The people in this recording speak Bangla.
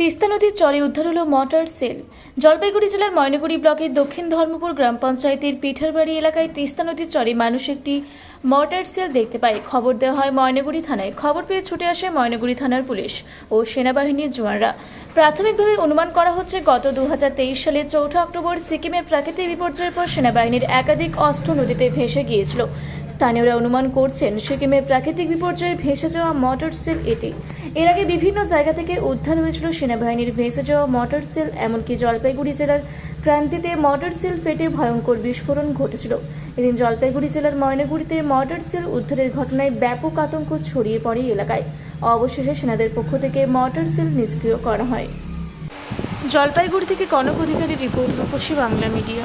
তিস্তা নদীর চরে উদ্ধার হলো মটার সেল। জলপাইগুড়ি জেলার ময়নাগুড়ি ব্লকের দক্ষিণ ধর্মপুর গ্রাম পঞ্চায়েতের পিঠারবাড়ি এলাকায় তিস্তা নদীর চরে মানুষ একটি মটার সেল দেখতে পায়। খবর দেওয়া হয় ময়নাগুড়ি থানায়। খবর পেয়ে ছুটে আসে ময়নাগুড়ি থানার পুলিশ ও সেনাবাহিনীর জওয়ানরা। প্রাথমিকভাবে অনুমান করা হচ্ছে গত দু হাজার তেইশ সালে চৌঠা অক্টোবর সিকিমের প্রাকৃতিক বিপর্যয়ের পর সেনাবাহিনীর একাধিক অস্ত্র নদীতে ভেসে গিয়েছিল। স্থানীয়রা অনুমান করছেন, সিকিমের প্রাকৃতিক বিপর্যয়ে ভেসে যাওয়া মোটর সেল এটি। এর আগে বিভিন্ন জায়গা থেকে উদ্ধার হয়েছিল সেনাবাহিনীর ভেসে যাওয়া মোটর সেল, এমনকি জলপাইগুড়ি জেলার ক্রান্তিতে মোটর সেল ফেটে ভয়ঙ্কর বিস্ফোরণ ঘটেছিল। এদিন জলপাইগুড়ি জেলার ময়নাগুড়িতে মোটর সেল উদ্ধারের ঘটনায় ব্যাপক আতঙ্ক ছড়িয়ে পড়ে এলাকায়। অবশেষে সেনাদের পক্ষ থেকে মোটর সেল নিষ্ক্রিয় করা হয়। জলপাইগুড়ি থেকে কনক অধিকারী রিপোর্ট রূপসী বাংলা মিডিয়া।